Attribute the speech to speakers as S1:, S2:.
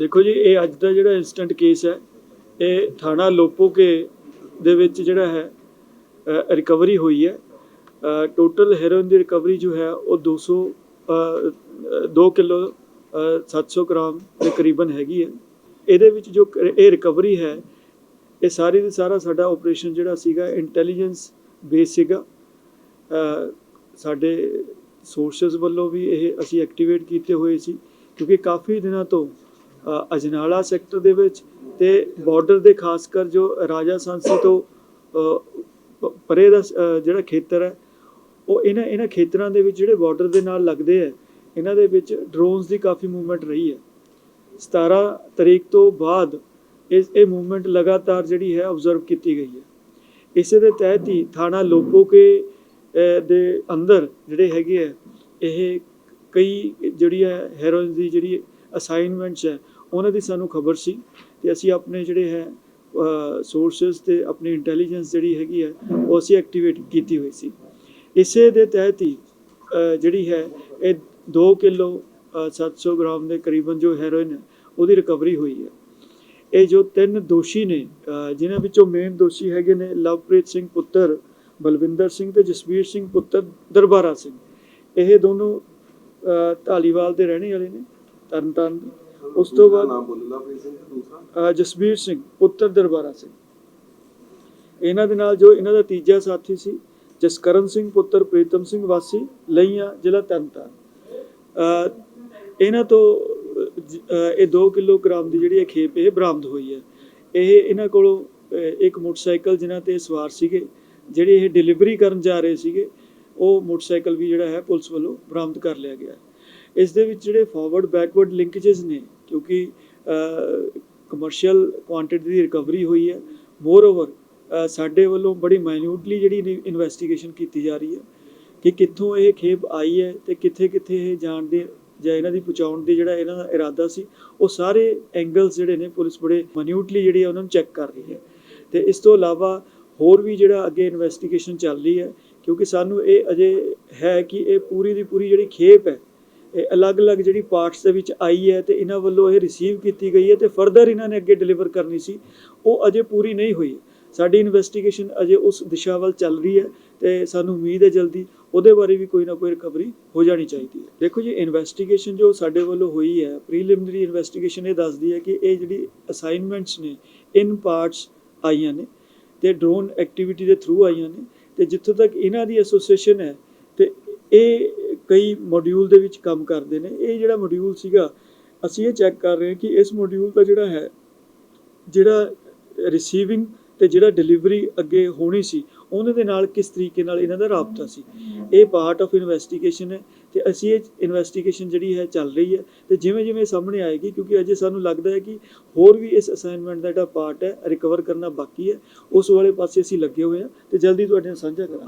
S1: ਦੇਖੋ ਜੀ ਇਹ ਅੱਜ ਦਾ ਜਿਹੜਾ ਇਨਸਟੈਂਟ ਕੇਸ ਹੈ ਇਹ ਥਾਣਾ ਲੋਪੋਕੇ ਦੇ ਵਿੱਚ ਜਿਹੜਾ ਹੈ ਰਿਕਵਰੀ ਹੋਈ ਹੈ। ਟੋਟਲ ਹੈਰੋਇਨ ਦੀ ਰਿਕਵਰੀ ਜੋ ਹੈ ਉਹ 200 2 ਕਿਲੋ ਅ, 700 ਗ੍ਰਾਮ ਦੇ ਕਰੀਬਨ ਹੈਗੀ ਹੈ। ਇਹਦੇ ਵਿੱਚ ਜੋ ਇਹ ਰਿਕਵਰੀ ਹੈ ਇਹ ਸਾਰੀ ਦੀ ਸਾਰਾ ਸਾਡਾ ਆਪਰੇਸ਼ਨ ਜਿਹੜਾ ਸੀਗਾ ਇੰਟੈਲੀਜੈਂਸ ਬੇਸ ਸੀਗਾ। ਸਾਡੇ ਸੋਰਸਸ ਵੱਲੋਂ ਵੀ ਇਹ ਅਸੀਂ ਐਕਟੀਵੇਟ ਕੀਤੇ ਹੋਏ ਸੀ ਕਿਉਂਕਿ ਕਾਫੀ ਦਿਨਾਂ ਤੋਂ ਅਜਨਾਲਾ ਸੈਕਟਰ ਦੇ ਵਿੱਚ ਤੇ ਬਾਰਡਰ ਦੇ ਖਾਸ ਕਰ ਜੋ ਰਾਜਾ ਸਾਂਸੀ ਤੋਂ ਪਰੇ ਦਾ ਜਿਹੜਾ ਖੇਤਰ ਹੈ ਉਹ ਇਹਨਾਂ ਇਹਨਾਂ ਖੇਤਰਾਂ ਦੇ ਵਿੱਚ ਜਿਹੜੇ ਬਾਰਡਰ ਦੇ ਨਾਲ ਲੱਗਦੇ ਹੈ ਇਹਨਾਂ ਦੇ ਵਿੱਚ ਡਰੋਨਸ ਦੀ ਕਾਫੀ ਮੂਵਮੈਂਟ ਰਹੀ ਹੈ। 17 ਤਰੀਕ ਤੋਂ ਬਾਅਦ ਇਸ ਇਹ ਮੂਵਮੈਂਟ ਲਗਾਤਾਰ ਜਿਹੜੀ ਹੈ ਆਬਜ਼ਰਵ ਕੀਤੀ ਗਈ ਹੈ। ਇਸੇ ਦੇ ਤਹਿਤ ਹੀ ਥਾਣਾ ਲੋਪੋਕੇ ਅਹ, ਦੇ ਅੰਦਰ ਜਿਹੜੇ ਹੈਗੇ ਹੈ ਇਹ ਕਈ ਜਿਹੜੀ ਹੈ ਹੈਰੋਇਨ ਦੀ ਜਿਹੜੀ ਅਸਾਈਨਮੈਂਟਸ ਹੈ ਉਹਨਾਂ ਦੀ ਸਾਨੂੰ ਖਬਰ ਸੀ ਤੇ ਅਸੀਂ ਆਪਣੇ ਜਿਹੜੇ ਹੈ ਸੋਰਸਸ ਤੇ ਆਪਣੀ ਇੰਟੈਲੀਜੈਂਸ ਜਿਹੜੀ ਹੈਗੀ ਹੈ ਉਹ ਅਸੀਂ ਐਕਟੀਵੇਟ ਕੀਤੀ ਹੋਈ ਸੀ। ਇਸੇ ਦੇ ਤਹਿਤ ਹੀ ਜਿਹੜੀ ਹੈ ਇਹ 2 ਕਿਲੋ 700 ਗ੍ਰਾਮ ਦੇ ਕਰੀਬਨ ਜੋ ਹੈਰੋਇਨ ਹੈ ਉਹਦੀ ਰਿਕਵਰੀ ਹੋਈ ਹੈ। ਇਹ ਜੋ ਤਿੰਨ ਦੋਸ਼ੀ ਨੇ ਜਿਨ੍ਹਾਂ ਵਿੱਚੋਂ ਮੇਨ ਦੋਸ਼ੀ ਹੈਗੇ ਨੇ ਲਵਪ੍ਰੀਤ ਸਿੰਘ ਪੁੱਤਰ ਬਲਵਿੰਦਰ ਸਿੰਘ ਤੇ ਜਸਵੀਰ ਸਿੰਘ ਪੁੱਤਰ ਦਰਬਾਰਾ ਸਿੰਘ। ਇਹ ਦੋਨੋਂ ਅਹ, ਢਾਲੀਵਾਲ ਦੇ ਰਹਿਣੇ ਵਾਲੇ ਨੇ। ਤਰਨਤਾਰਨ ਦੇ। ਉਸ ਤੋਂ ਬਾਅਦ
S2: ਨਾਮ ਬੋਲਣਾ ਪ੍ਰੀਤ ਦੂਸਰਾ।
S1: ਅਹ, ਜਸਵੀਰ ਸਿੰਘ ਪੁੱਤਰ ਦਰਬਾਰਾ ਸਿੰਘ। ਇਹਨਾਂ ਦੇ ਨਾਲ ਜੋ ਇਹਨਾਂ ਦਾ ਤੀਜਾ ਸਾਥੀ ਸੀ ਜਸਕਰਨ ਸਿੰਘ ਪੁੱਤਰ ਪ੍ਰੀਤਮ ਸਿੰਘ ਵਾਸੀ ਲਈਆਂ ਜ਼ਿਲ੍ਹਾ ਤਰਨਤਾਰਨ। ਇਹਨਾਂ ਤੋਂ ਇਹ 2 ਕਿਲੋਗ੍ਰਾਮ ਦੀ ਜਿਹੜੀ ਇਹ ਖੇਪ ਇਹ ਬਰਾਮਦ ਹੋਈ ਹੈ। ਇਹ ਇਹਨਾਂ ਕੋਲੋਂ ਇੱਕ ਮੋਟਰਸਾਈਕਲ ਜਿਨ੍ਹਾਂ ਤੇ ਸਵਾਰ ਸੀਗੇ ਜਿਹੜੇ ਇਹ ਡਿਲੀਵਰੀ ਕਰਨ ਜਾ ਰਹੇ ਸੀਗੇ ਉਹ ਮੋਟਰਸਾਈਕਲ ਵੀ ਜਿਹੜਾ ਹੈ ਪੁਲਿਸ ਵੱਲੋਂ ਬਰਾਮਦ ਕਰ ਲਿਆ ਗਿਆ ਹੈ। ਇਸ ਦੇ ਵਿੱਚ ਜਿਹੜੇ ਫਾਰਵਰਡ ਬੈਕਵਰਡ ਲਿੰਕੇजेस ਨੇ, ਕਿਉਂਕਿ ਕਮਰਸ਼ੀਅਲ ਕੁਆਂਟੀਟੀ ਦੀ ਰਿਕਵਰੀ ਹੋਈ ਹੈ। ਮੋਰ ਓਵਰ ਸਾਡੇ ਵੱਲੋਂ ਬੜੀ ਮਾਈਨਿਊਟਲੀ ਜਿਹੜੀ ਇਨਵੈਸਟੀਗੇਸ਼ਨ ਕੀਤੀ ਜਾ ਰਹੀ ਹੈ ਕਿ ਕਿੱਥੋਂ ਇਹ ਖੇਪ ਆਈ ਹੈ ਤੇ ਕਿੱਥੇ ਕਿੱਥੇ ਇਹ ਜਾਣ ਦੇ ਜਾਂ ਇਹਨਾਂ ਦੀ ਪਹੁੰਚਾਉਣ ਦੀ ਜਿਹੜਾ ਇਹਨਾਂ ਦਾ ਇਰਾਦਾ ਸੀ, ਉਹ ਸਾਰੇ ਐਂਗਲਸ ਜਿਹੜੇ ਨੇ ਪੁਲਿਸ ਬੜੇ ਮਾਈਨਿਊਟਲੀ ਜਿਹੜੀ ਹੈ ਉਹਨਾਂ ਨੂੰ ਚੈੱਕ ਕਰ ਰਹੀ ਹੈ। ਤੇ ਇਸ ਤੋਂ ਇਲਾਵਾ ਹੋਰ ਵੀ ਜਿਹੜਾ ਅੱਗੇ ਇਨਵੈਸਟੀਗੇਸ਼ਨ ਚੱਲ ਰਹੀ ਹੈ, ਕਿਉਂਕਿ ਸਾਨੂੰ ਇਹ ਅਜੇ ਹੈ ਕਿ ਇਹ ਪੂਰੀ ਦੀ ਪੂਰੀ ਜਿਹੜੀ ਖੇਪ ਹੈ ਅਲੱਗ-ਅਲੱਗ ਜਿਹੜੀ ਪਾਰਟਸ ਦੇ ਵਿੱਚ ਆਈ ਹੈ ਤੇ ਇਹਨਾਂ ਵੱਲੋਂ ਇਹ ਰਿਸੀਵ ਕੀਤੀ ਗਈ ਹੈ ਤੇ ਫਰਦਰ ਇਹਨਾਂ ਨੇ ਅੱਗੇ ਡਿਲੀਵਰ ਕਰਨੀ ਸੀ, ਉਹ ਅਜੇ ਪੂਰੀ ਨਹੀਂ ਹੋਈ। ਸਾਡੀ ਇਨਵੈਸਟੀਗੇਸ਼ਨ ਅਜੇ ਉਸ ਦਿਸ਼ਾ ਵੱਲ ਚੱਲ ਰਹੀ ਹੈ ਤੇ ਸਾਨੂੰ ਉਮੀਦ ਹੈ ਜਲਦੀ ਉਹਦੇ ਬਾਰੇ ਵੀ ਕੋਈ ਨਾ ਕੋਈ ਰਿਕਵਰੀ ਹੋ ਜਾਣੀ ਚਾਹੀਦੀ ਹੈ। ਦੇਖੋ ਜੀ ਇਨਵੈਸਟੀਗੇਸ਼ਨ ਜੋ ਸਾਡੇ ਵੱਲੋਂ ਹੋਈ ਹੈ ਪ੍ਰੀਲਿਮਿਨਰੀ ਇਨਵੈਸਟੀਗੇਸ਼ਨ ਇਹ ਦੱਸਦੀ ਹੈ ਕਿ ਇਹ ਜਿਹੜੀ ਅਸਾਈਨਮੈਂਟਸ ਨੇ ਇਨ ਪਾਰਟਸ ਆਈਆਂ ਨੇ ਤੇ ਡਰੋਨ ਐਕਟੀਵਿਟੀ ਦੇ ਥਰੂ ਆਈਆਂ ਨੇ ਤੇ ਜਿੱਥੋਂ ਤੱਕ ਇਹਨਾਂ ਦੀ ਐਸੋਸੀਏਸ਼ਨ ਹੈ ਤੇ ਇਹ ਕਈ ਮੋਡਿਊਲ ਦੇ ਵਿੱਚ ਕੰਮ ਕਰਦੇ ਨੇ। ਇਹ ਜਿਹੜਾ ਮੋਡਿਊਲ ਸੀਗਾ, ਅਸੀਂ ਇਹ ਚੈੱਕ ਕਰ ਰਹੇ ਹਾਂ ਕਿ ਇਸ ਮੋਡਿਊਲ ਦਾ ਜਿਹੜਾ ਹੈ, ਜਿਹੜਾ ਰਿਸੀਵਿੰਗ ਤੇ ਜਿਹੜਾ ਡਿਲੀਵਰੀ ਅੱਗੇ ਹੋਣੀ ਸੀ ਉਹਨਾਂ ਦੇ ਨਾਲ ਕਿਸ ਤਰੀਕੇ ਨਾਲ ਇਹਨਾਂ ਦਾ ਰਾਬਤਾ ਸੀ। ਇਹ ਪਾਰਟ ਆਫ ਇਨਵੈਸਟੀਗੇਸ਼ਨ ਹੈ ਤੇ ਅਸੀਂ ਇਹ ਇਨਵੈਸਟੀਗੇਸ਼ਨ ਜਿਹੜੀ ਹੈ ਚੱਲ ਰਹੀ ਹੈ ਤੇ ਜਿਵੇਂ ਜਿਵੇਂ ਸਾਹਮਣੇ ਆਏਗੀ, ਕਿਉਂਕਿ ਅਜੇ ਸਾਨੂੰ ਲੱਗਦਾ ਹੈ ਕਿ ਹੋਰ ਵੀ ਇਸ ਅਸਾਈਨਮੈਂਟ ਦਾ ਜਿਹੜਾ ਪਾਰਟ ਹੈ ਰਿਕਵਰ ਕਰਨਾ ਬਾਕੀ ਹੈ, ਉਸ ਵਾਲੇ ਪਾਸੇ ਅਸੀਂ ਲੱਗੇ ਹੋਏ ਹਾਂ ਤੇ ਜਲਦੀ ਤੁਹਾਡੇ ਨਾਲ ਸਾਂਝਾ ਕਰਾਂਗੇ।